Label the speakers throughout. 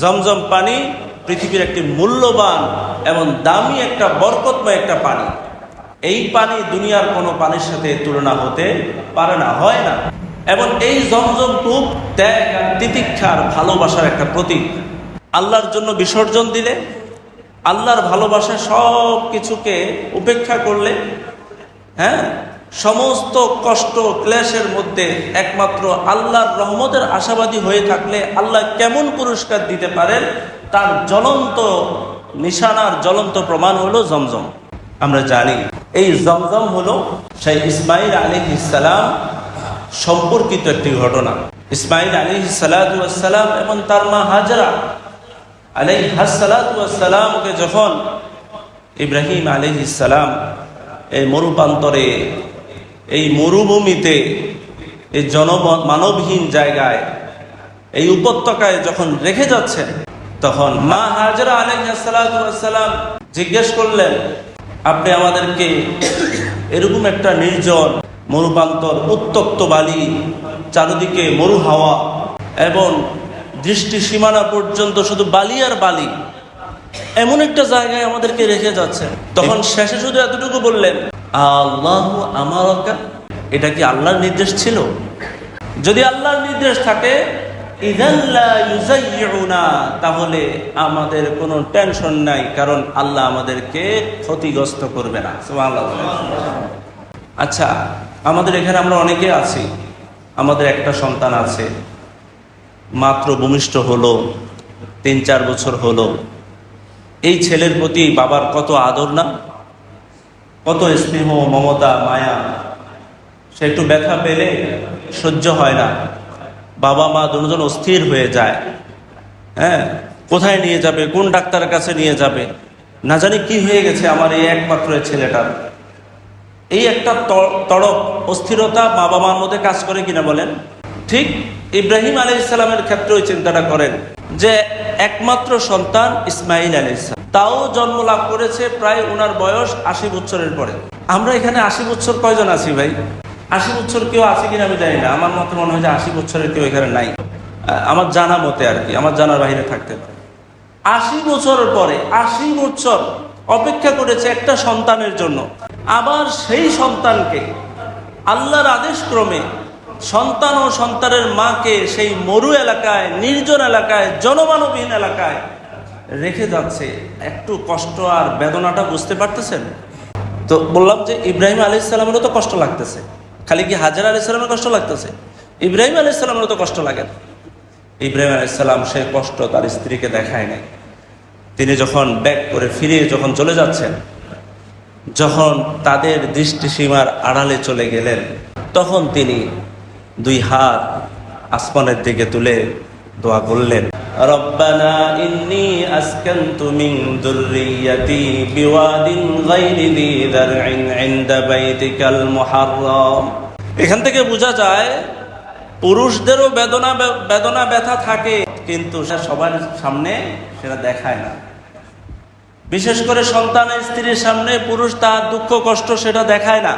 Speaker 1: জমজম পানি পৃথিবীর একটি মূল্যবান এবং দামি একটা, বরকতময় একটা পানি। এই পানি দুনিয়ার কোনো পানির সাথে তুলনা হতে পারে না, হয় না। এবং এই জমজম কূপ ত্যাগ তিতিক্ষার ভালোবাসার একটা প্রতীক। আল্লাহর জন্য বিসর্জন দিলে, আল্লাহর ভালোবাসা সব কিছুকে উপেক্ষা করলে হ্যাঁ? সমস্ত কষ্ট ক্লেশের মধ্যে একমাত্র আল্লাহর রহমতের আশাবাদী হয়ে থাকলে আল্লাহ কেমন পুরস্কার দিতে পারেন? তার জ্বলন্ত নিশানার জ্বলন্ত প্রমাণ হলো জমজম। আমরা জানি, এই জমজম হলো সেই ইসমাইল আলী ইসালাম সম্পর্কিত একটি ঘটনা। ইসমাইল আলী সালাম এবং তার মা হাজরা আলাই হাসালাতামকে যখন ইব্রাহিম আলী ইসালাম এই মরুপান্তরে এই মরুভূমিতে, এই জন মানবহীন জায়গায়, এই উপত্যকায় যখন রেখে যাচ্ছেন, তখন মা হাজরা আলহাসালাম জিজ্ঞেস করলেন, আপনি আমাদেরকে এরকম একটা নির্জন মরুপান্তর উত্তপ্ত বালি, চারিদিকে মরু হাওয়া এবং দৃষ্টি সীমানা পর্যন্ত শুধু বালি আর বালি, এমন একটা জায়গায় আমাদেরকে রেখে যাচ্ছে তখন শেষে শুধু এতটুকু বললেন আল্লাহ আমার এটা কি আল্লাহর নির্দেশ ছিল? যদি আল্লাহর নির্দেশ থাকে তাহলে আমাদের কোনো টেনশন নাই, কারণ আল্লাহ আমাদেরকে ক্ষতিগ্রস্ত করবে না। আচ্ছা আমাদের এখানে আমরা অনেকে আছি। আমাদের একটা সন্তান আছে, মাত্র ভূমিষ্ঠ হলো, তিন চার বছর হলো। এই ছেলের প্রতি বাবার কত আদর না? কত স্নেহ, মমতা, মায়া, সে একটু ব্যথা পেলে সহ্য হয় না। বাবা, মা দুজন অস্থির হয়ে যায়। হ্যাঁ কোথায় নিয়ে যাবে, কোন ডাক্তারের কাছে নিয়ে যাবে? না জানি কি হয়ে গেছে আমার এই একমাত্র ছেলেটার এই একটা তড়প অস্থিরতা বাবা মার মধ্যে কাজ করে কিনা বলেন? ঠিক ইব্রাহিম আলী ইসলামের ক্ষেত্রে ওই চিন্তাটা করেন। যে একমাত্র সন্তান ইসমাইল আলী ইসলাম তাও জন্ম লাভ করেছে প্রায় ওনার বয়স আশি বছরের পরে। আমরা এখানে আশি বছর কয়জন আছি ভাই? আশি বছর কেউ আছে কিনা আমি জানি না। আমার মতে মনে হয় যে আশি বছরের কেউ এখানে নাই। আমার জানা মতে আর কি। আমার জানার বাহিরে থাকতে পারে। আশি বছরের পরে, আশি বছর অপেক্ষা করেছে একটা সন্তানের জন্য। আবার সেই সন্তানকে আল্লাহর আদেশ ক্রমে সন্তান ও সন্তানের মাকে সেই মরু এলাকায়, নির্জন এলাকায়, জনমানবহীন এলাকায় রেখে যাচ্ছে। একটু কষ্ট আর বেদনাটা বুঝতে পারতেছেন? তো বললাম যে ইব্রাহিম আলি ইসলামেরও তো কষ্ট লাগতেছে। খালি কি হাজার আলি ইসলামের কষ্ট লাগতেছে? ইব্রাহিম আলি ইসলামেরও তো কষ্ট লাগে। ইব্রাহিম আলি ইসলাম সেই কষ্ট তার স্ত্রীকে দেখায় নাই। তিনি যখন ব্যাক করে ফিরে যখন চলে যাচ্ছেন, যখন তাদের দৃষ্টিসীমার আড়ালে চলে গেলেন, তখন তিনি দুই হাত আসমানের দিকে তুলে দোয়া করলেন। এখান থেকে বোঝা যায়, পুরুষদেরও বেদনা বেদনা ব্যথা থাকে, কিন্তু সে সবার সামনে সেটা দেখায় না। বিশেষ করে সন্তানের স্ত্রীর সামনে পুরুষ তার দুঃখ কষ্ট সেটা দেখায় না।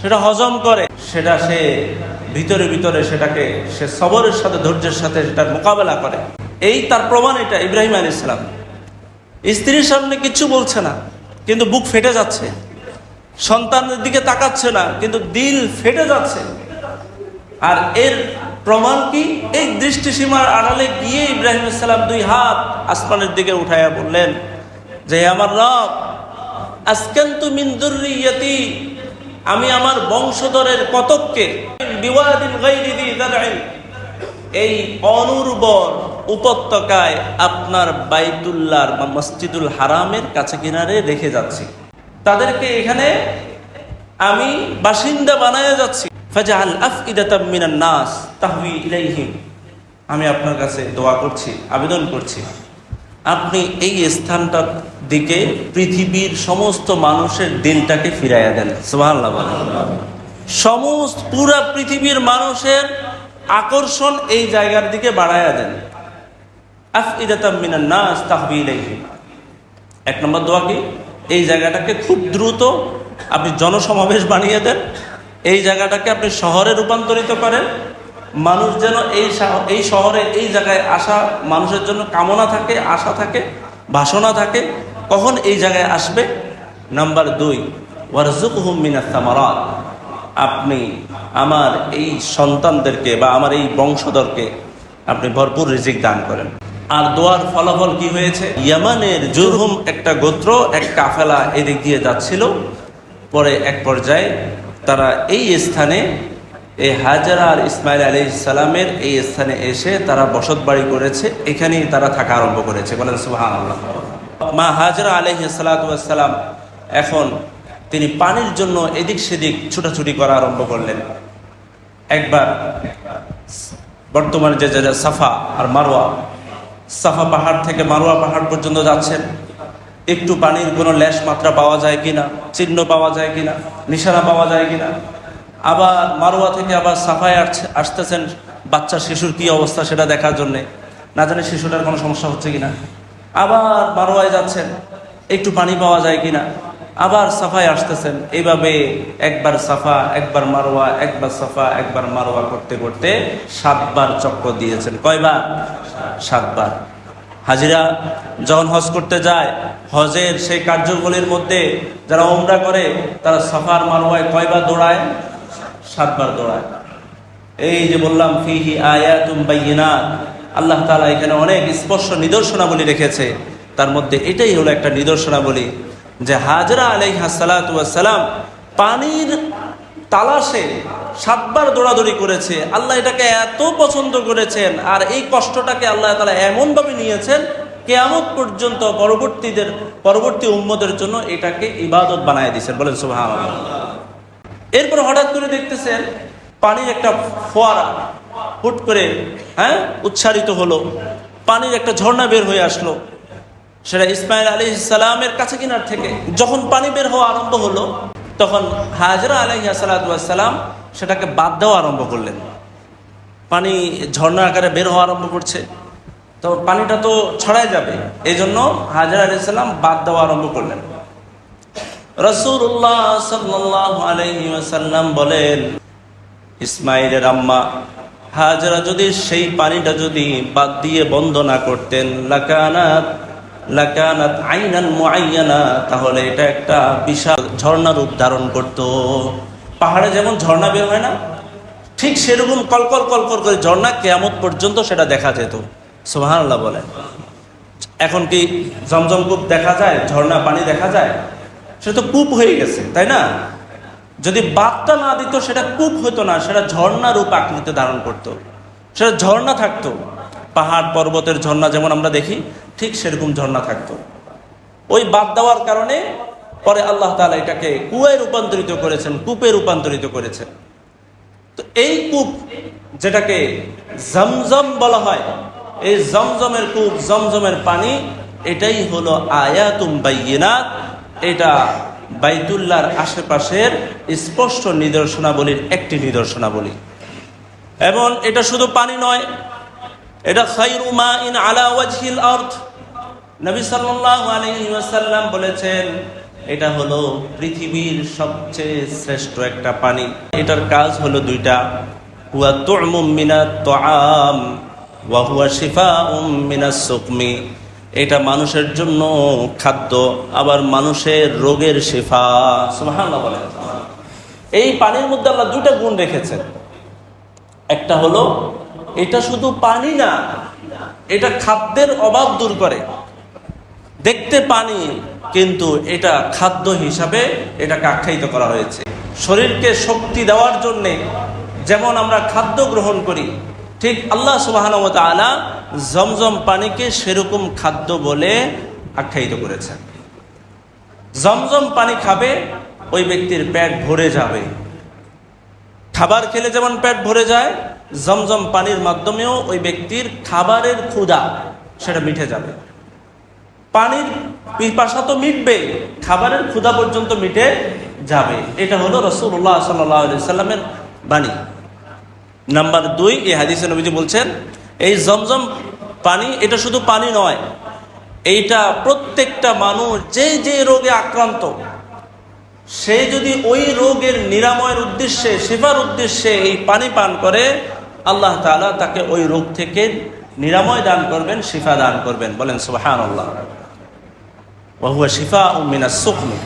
Speaker 1: সেটা হজম করে, সেটা সে ভিতরে ভিতরে সেটাকে, সে সবরের সাথে, ধৈর্যের সাথে সেটার মোকাবেলা করে। এই তার প্রমাণ এটা, ইব্রাহিম আলী ইসলাম স্ত্রীর সামনে কিচ্ছু বলছে না, কিন্তু বুক ফেটে যাচ্ছে। সন্তানের দিকে তাকাচ্ছে না, কিন্তু দিল ফেটে যাচ্ছে। আর এর প্রমাণ কি? এই দৃষ্টিসীমার আড়ালে গিয়ে ইব্রাহিম ইসলাম দুই হাত আসমানের দিকে উঠাইয়া বললেন, যে আমার রব আজকেন তু মিন্দুরিয়তি আমি আমার বংশধরের কতককে এই অনুর্বর উপত্যকায় আপনার বাইতুল্লার বা মসজিদুল হারামের কাছে কিনারে রেখে যাচ্ছি। তাদেরকে এখানে আমি বাসিন্দা বানায় যাচ্ছি। ফাজাল আফইদাতাম মিনান নাস তাহবি আমি আপনার কাছে দোয়া করছি, আবেদন করছি। আপনি এই স্থানটার দিকে পৃথিবীর সমস্ত মানুষের দিনটাকে ফিরাইয়া দেন। সুবহানাল্লাহ সমস্ত পুরা পৃথিবীর মানুষের আকর্ষণ এই জায়গার দিকে বাড়াইয়া দেন। এক নম্বর দোয়া কি? এই জায়গাটাকে খুব দ্রুত আপনি জনসমাবেশ বানিয়ে দেন। এই জায়গাটাকে আপনি শহরে রূপান্তরিত করেন। মানুষ যেন এই এই শহরে এই জায়গায় আসা, মানুষের জন্য কামনা থাকে, আশা থাকে, বাসনা থাকে, কখন এই জায়গায় আসবে? নাম্বার দুই ওয়ারজুক হুম মিনাস্তামারাত আপনি আমার এই সন্তানদেরকে বা আমার এই বংশধরকে আপনি ভরপুর রিজিক দান করেন। আর দোয়ার ফলাফল কি হয়েছে? ইয়ামানের জুরহুম একটা গোত্র, এক কাফেলা এদিক দিয়ে যাচ্ছিল। পরে এক পর্যায়ে তারা এই স্থানে এই হাজারা আর ইসমাইল আলী ইসলামের এই স্থানে এসে তারা বসত বাড়ি করেছে। এখানেই তারা থাকা আরম্ভ করেছে। বলেন আল্লাহ মা হাজরা আলহ সালাতাম এখন তিনি পানির জন্য এদিক সেদিক ছুটাছুটি করা আরম্ভ করলেন। একবার বর্তমানে যে যে সাফা আর মারোয়া সাফা পাহাড় থেকে মারোয়া পাহাড় পর্যন্ত যাচ্ছেন। একটু পানির কোনো ল্যাশ মাত্রা পাওয়া যায় কিনা, চিহ্ন পাওয়া যায় কিনা, নিশানা পাওয়া যায় কিনা। আবার মারোয়া থেকে আবার সাফায় আসছে- আসতেছেন বাচ্চা শিশুর কি অবস্থা সেটা দেখার জন্যে। না জানি শিশুটার কোনো সমস্যা হচ্ছে কিনা। আবার মারোয়ায় যাচ্ছেন, একটু পানি পাওয়া যায় কিনা। আবার সাফায় আসতেছেন। এইভাবে একবার সাফা, একবার মারোয়া একবার সাফা, একবার মারোয়া করতে করতে সাতবার চক্র দিয়েছেন। কয়বার? সাতবার। হাজিরা, যখন হজ করতে যায়, হজের সেই কার্যগুলির মধ্যে যারা ওমরা করে, তারা সাফার মারোয়ায় কয়বার দৌড়ায়? সাতবার দৌড়ায়। এই যে বললাম, ফিহি আয়াতুম বাইয়িনাত আল্লাহ তাআলা এখানে অনেক স্পষ্ট নিদর্শনাবলী রেখেছে। তার মধ্যে এটাই হলো একটা নিদর্শনাবলী। যে হাজরা আলাইহা সালাতু সালাম পানির তালাশে সাতবার দৌড়াদৌড়ি করেছে। আল্লাহ এটাকে এত পছন্দ করেছেন আর এই কষ্টটাকে আল্লাহ তালা এমনভাবে নিয়েছেন, কেয়ামত পর্যন্ত পরবর্তীদের, পরবর্তী উম্মদের জন্য এটাকে ইবাদত বানায় দিয়েছেন। বলেন সুবহানাল্লাহ। এরপর হঠাৎ করে দেখতেছেন পানির একটা ফোয়ারা হুট করে হ্যাঁ উচ্চারিত হলো। পানির একটা ঝর্ণা বের হয়ে আসলো। সেটা ইসমাইল আলী ইসালামের কাছে কিনার থেকে। যখন পানি বের হওয়া আরম্ভ হলো, তখন হাজরা আলহি সালাম সেটাকে বাদ দেওয়া আরম্ভ করলেন। পানি ঝর্ণা আকারে বের হওয়া আরম্ভ করছে। তো পানিটা তো ছড়ায় যাবে এই জন্য হাজরা আলি সাল্লাম বাদ দেওয়া আরম্ভ করলেন। রসুল্লাহ সাল্লাহ আলহি ওয়াসাল্লাম বলেন, ইসমাইলের আম্মা, হাজরা যদি সেই পানিটা যদি বাদ দিয়ে বন্ধ না করতেন, লাকানাত তাহলে এটা একটা বিশাল ঝর্ণা রূপ ধারণ করত। পাহাড়ে যেমন ঝর্ণা বের হয় না, ঠিক সেরকম কলকল কলকল করে ঝর্ণা কেয়ামত পর্যন্ত সেটা দেখা যেত। সুবহানাল্লাহ বলেন এখন কি জমজম কূপ দেখা যায়, ঝর্ণা পানি দেখা যায়? সেটা তো কূপ হয়ে গেছে, তাই না? যদি বাদটা না দিত, সেটা কূপ হতো না, সেটা ঝর্ণা রূপ আকৃতি ধারণ করতো। সেটা ঝর্ণা থাকতো। পাহাড় পর্বতের ঝর্ণা যেমন আমরা দেখি ঠিক সেরকম ঝর্ণা থাকতো। ওই বাদ দেওয়ার কারণে পরে আল্লাহ তাআলা এটাকে কুয়ে রূপান্তরিত করেছেন, কূপে রূপান্তরিত করেছেন। তো এই কূপ যেটাকে জমজম বলা হয়, এই জমজমের কূপ, জমজমের পানি, এটাই হলো আয়াতুম বাইয়িনাত। এটা বাইতুল্লার আশেপাশের স্পষ্ট নিদর্শনাবলীর একটি নিদর্শনাবলী। এবং এটা শুধু পানি নয় এটা খাইরু মা ইন আলা ওয়াজহিল আরদ। নবী সাল্লাল্লাহু আলাইহি ওয়াসাল্লাম বলেছেন, এটা হলো পৃথিবীর সবচেয়ে শ্রেষ্ঠ একটা পানি। এটার কাজ হলো দুইটা। হুয়া তু'মুম মিনাত তুআম, ওয়া হুয়া শিফাউম মিনাস সুকমি। এটা মানুষের জন্য খাদ্য, আবার মানুষের রোগের শিফা। সুবহানাল্লাহ বলেন। এই পানির মধ্যে আল্লাহ দুটা গুণ রেখেছেন। একটা হলো এটা শুধু পানি না, এটা খাদ্যের অভাব দূর করে। দেখতে পানি, কিন্তু এটা খাদ্য হিসাবে এটাকে আখ্যায়িত করা হয়েছে। শরীরকে শক্তি দেওয়ার জন্যে যেমন আমরা খাদ্য গ্রহণ করি, ঠিক আল্লাহ সুবাহানমত আলা জমজম পানিকে সেরকম খাদ্য বলে আখ্যায়িত করেছেন। জমজম পানি খাবে, ওই ব্যক্তির পেট ভরে যাবে। খাবার খেলে যেমন পেট ভরে যায় জমজম পানির মাধ্যমেও ওই ব্যক্তির খাবারের ক্ষুধা সেটা মিটে যাবে। পানির পিপাসা তো মিটবে, খাবারের ক্ষুধা পর্যন্ত মিটে যাবে। এটা হলো রসুল্লাহ সাল্লাহ সাল্লামের বাণী। নাম্বার দুই, এই হাদিসে নবীজি বলছেন, এই জমজম পানি, এটা শুধু পানি নয়, এইটা প্রত্যেকটা মানুষ, যে যে রোগে আক্রান্ত, সে যদি ওই রোগের নিরাময়ের উদ্দেশ্যে সেবার উদ্দেশ্যে এই পানি পান করে আল্লাহ তাআলা তাকে ওই রোগ থেকে নিরাময় দান করবেন, শিফা দান করবেন। বলেন সুবাহান আল্লাহ ওহুয়া শিফা উমিনা সুখমি।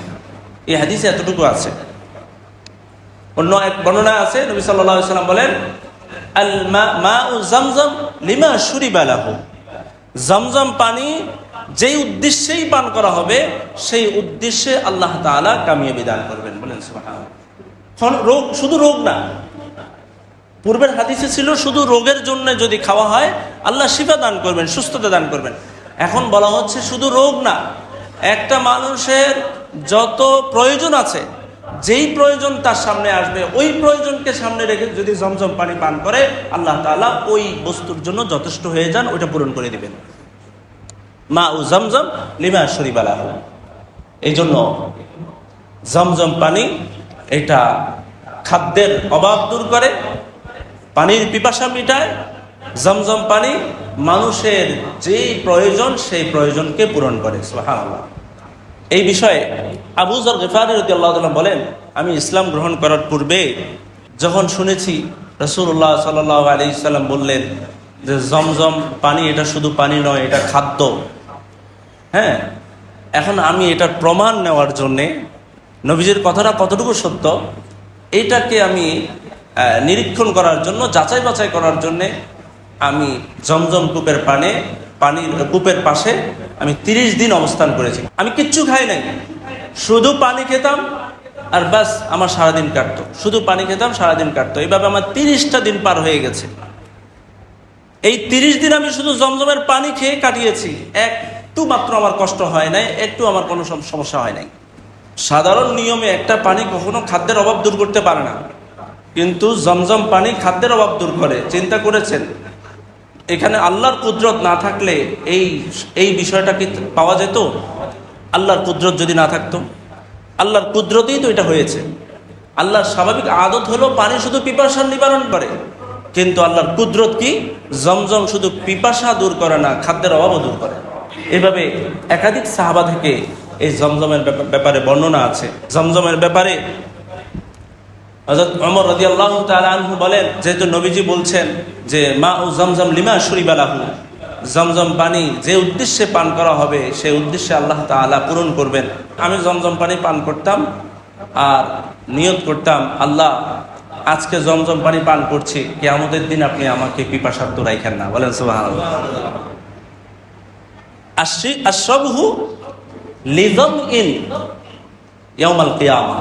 Speaker 1: এই হাদিসে এতটুকু আছে। অন্য এক বর্ণনা আছে, নবী সাল্লাল্লাহু সাল্লাম বলেন, আল মা উ জামজাম লিমা সুরিবালাহু জমজম পানি যেই উদ্দেশ্যেই পান করা হবে, সেই উদ্দেশ্যে আল্লাহ তাআলা কামিয়াবি দান করবেন। বলেন রোগ শুধু রোগ না পূর্বের হাদিসে ছিল শুধু রোগের জন্য যদি খাওয়া হয়, আল্লাহ শিফা দান করবেন, সুস্থতা দান করবেন। এখন বলা হচ্ছে শুধু রোগ না, একটা মানুষের যত প্রয়োজন আছে, যেই প্রয়োজন তার সামনে আসবে, ওই প্রয়োজনকে সামনে রেখে যদি জমজম পানি পান করে, আল্লাহ তাআলা ওই বস্তুর জন্য যথেষ্ট হয়ে যান, ওইটা পূরণ করে দিবেন। মা ও জমজম লিমা শরীবালা এই জন্য জমজম পানি এটা খাদ্যের অভাব দূর করে পানির পিপাসা মিটায়, জমজম পানি মানুষের যেই প্রয়োজন সেই প্রয়োজনকে পূরণ করে, সুবহানাল্লাহ। এই বিষয়ে আবু জর গেফারি রদি আল্লাহ বলেন, আমি ইসলাম গ্রহণ করার পূর্বে যখন শুনেছি রসুল্লাহ সাল্লাহ আলি সাল্লাম বললেন যে জমজম পানি এটা শুধু পানি নয়, এটা খাদ্য। হ্যাঁ এখন আমি এটার প্রমাণ নেওয়ার জন্যে নবীজির কথাটা কতটুকু সত্য, এটাকে আমি নিরীক্ষণ করার জন্য, যাচাই বাছাই করার জন্যে আমি জমজম কূপের পানে, পানির কূপের পাশে আমি তিরিশ দিন অবস্থান করেছি। আমি কিচ্ছু খাই নাই। শুধু পানি খেতাম আর ব্যাস, আমার সারাদিন কাটতো। শুধু পানি খেতাম, সারাদিন কাটতো। এইভাবে আমার তিরিশটা দিন পার হয়ে গেছে। এই তিরিশ দিন আমি শুধু জমজমের পানি খেয়ে কাটিয়েছি। একটু মাত্র আমার কষ্ট হয় নাই, একটু আমার কোনো সমস্যা হয় নাই। সাধারণ নিয়মে একটা পানি কখনো খাদ্যের অভাব দূর করতে পারে না। কিন্তু জমজম পানি খাদ্যের অভাব দূর করে, চিন্তা করেছেন। এখানে আল্লাহর কুদরত না থাকলে এই এই বিষয়টা কি পাওয়া যেত? আল্লাহর কুদরত যদি না থাকতো, আল্লাহর কুদরতেই তো এটা হয়েছে। আল্লাহর স্বাভাবিক আদত হলো পানি শুধু পিপাসা নিবারণ করে, কিন্তু আল্লাহর কুদরত কি? জমজম শুধু পিপাসা দূর করে না, খাদ্যের অভাবও দূর করে। এভাবে একাধিক সাহাবা থেকে এই জমজমের ব্যাপারে বর্ণনা আছে। জমজমের ব্যাপারে হযরত ওমর রাদিয়াল্লাহু তাআলা আনহু বলেন, যেহেতু নবীজি বলছেন যে, মা ও জমজম লিমা শুরিবালাহু জমজম পানি যে উদ্দেশ্যে পান করা হবে সেই উদ্দেশ্যে আল্লাহ তাআলা পূরণ করবেন। আমি জমজম পানি পান করতাম আর নিয়ত করতাম, আল্লাহ, আজকে জমজম পানি পান করছি, কিয়ামতের দিন আপনি আমাকে পিপাসার্থ রাইখেন না। বলেন আশি আশরাবহু লিজম ইন ইয়াউমাল কিয়ামা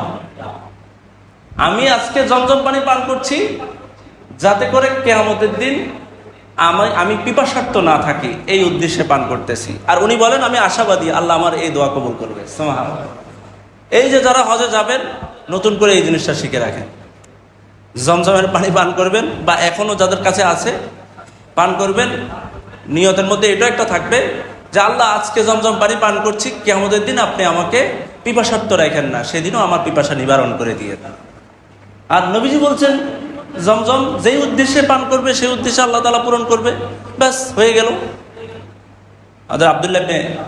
Speaker 1: আমি আজকে জমজম পানি পান করছি, যাতে করে কেয়ামতের দিন আমি আমি পিপাসার্থ না থাকি, এই উদ্দেশ্যে পান করতেছি। আর উনি বলেন, আমি আশাবাদী, আল্লাহ আমার এই দোয়া কবুল করবে। এই যে যারা হজে যাবেন, নতুন করে এই জিনিসটা শিখে রাখেন। জমজমের পানি পান করবেন, বা এখনও যাদের কাছে আছে, পান করবেন। নিয়তের মধ্যে এটাও একটা থাকবে, যে আল্লাহ, আজকে জমজম পানি পান করছি কেমতের দিন আপনি আমাকে পিপাসার্থ রাখেন না, সেদিনও আমার পিপাসা নিবারণ করে দিয়ে আর নবীজি বলছেন, জমজম যেই উদ্দেশ্যে পান করবে, সেই উদ্দেশ্যে আল্লাহ তালা পূরণ করবে। ব্যাস, হয়ে গেল। আদের আবদুল্লাহ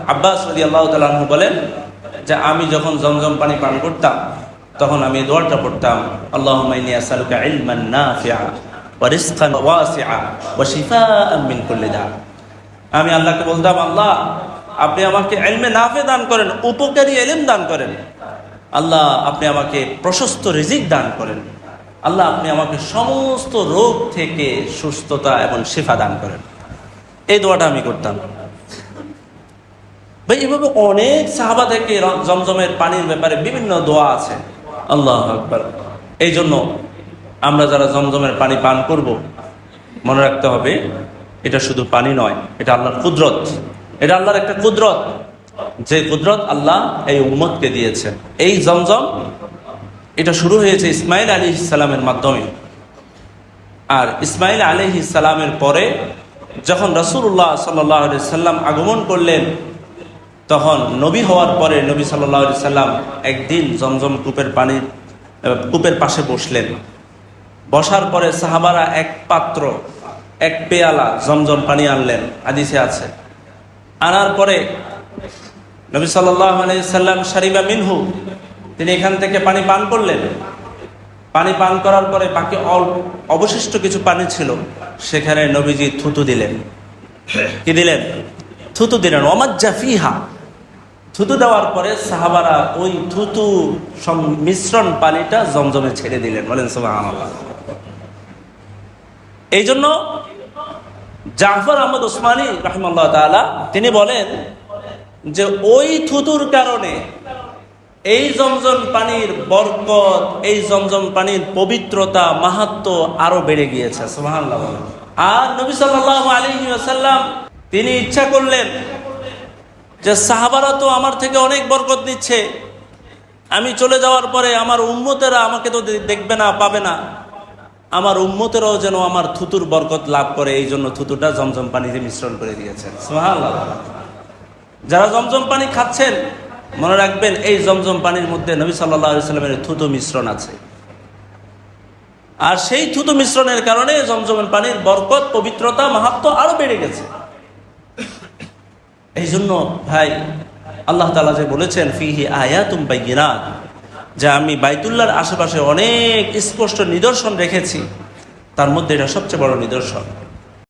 Speaker 1: আব্বাস রাদি আল্লাহ তালু বলেন যে, আমি যখন জমজম পানি পান করতাম, তখন আমি দোয়াটা পড়তাম আল্লাহ দা আমি আল্লাহকে বলতাম, আল্লাহ, আপনি আমাকে এলমে নাফে দান করেন, উপকারী এলেম দান করেন। আল্লাহ আপনি আমাকে প্রশস্ত রিজিক দান করেন। আল্লাহ আপনি আমাকে সমস্ত রোগ থেকে সুস্থতা এবং শিফা দান করেন। এই দোয়াটা আমি করতাম। ভাই, এভাবে অনেক সাহাবা থেকে জমজমের পানির ব্যাপারে বিভিন্ন দোয়া আছে। আল্লাহ আকবার। এই জন্য আমরা যারা জমজমের পানি পান করব, মনে রাখতে হবে, এটা শুধু পানি নয়, এটা আল্লাহর কুদরত। এটা আল্লাহর একটা কুদরত। যে কুদরত আল্লাহ এই উম্মতকে দিয়েছেন। এই জমজম, এটা শুরু হয়েছে ইসমাইল আলী ইসালামের মাধ্যমে। আর ইসমাইল আলী ইসালামের পরে যখন রসুল্লাহ সাল্লাহ সাল্লাম আগমন করলেন, তখন নবী হওয়ার পরে নবী সাল্লাহ সাল্লাম একদিন জমজম কূপের পানির কূপের পাশে বসলেন। বসার পরে সাহাবারা এক পাত্র, এক পেয়ালা জমজম পানি আনলেন। আদিসে আছে। আনার পরে নবী সাল্লাহ সাল্লাম সারিবা মিনহু, তিনি এখান থেকে পানি পান করলেন। পানি পান করার পরে বাকি অবশিষ্ট কিছু পানি ছিল, সেখানে নবীজি থুতু দিলেন। কি দিলেন? থুতু দিলেন। অমাজ্জা ফিহা। থুতু দেওয়ার পরে সাহাবারা ওই থুতু মিশ্রণ পানিটা জমজমে ছেড়ে দিলেন। বলেন সুবহানাল্লাহ। এই জন্য জাফর আহমদ ওসমানী রহমাল্লাহ তাআলা, তিনি বলেন যে ওই থুতুর কারণে এই জমজম পানির বরকত, এই জমজম পানির পবিত্রতা, মাহাত্ম আরও বেড়ে গিয়েছে আর নবী সাল্লাল্লাহু আলাইহি তিনি ইচ্ছা করলেন যে সাহাবারা তো আমার থেকে অনেক বরকত দিচ্ছে আমি চলে যাওয়ার পরে আমার উম্মতেরা আমাকে তো দেখবে না, পাবে না। আমার উম্মতেরাও যেন আমার থুতুর বরকত লাভ করে, এই জন্য থুতুটা জমজম পানিতে মিশ্রণ করে দিয়েছেন, সুবহানাল্লাহ যারা জমজম পানি খাচ্ছেন, মনে রাখবেন এই জমজম পানির মধ্যে নবী সাল্লাহ সাল্লামের থুতু মিশ্রণ আছে। আর সেই থুতু মিশ্রণের কারণে জমজমের পানির বরকত, পবিত্রতা, মাহাত্ম আরও বেড়ে গেছে। এই জন্য ভাই, আল্লাহ তালা যে বলেছেন, ফিহি আয়াতুম বাইয়িনাত, যে আমি বাইতুল্লাহর আশেপাশে অনেক স্পষ্ট নিদর্শন রেখেছি, তার মধ্যে এটা সবচেয়ে বড় নিদর্শন।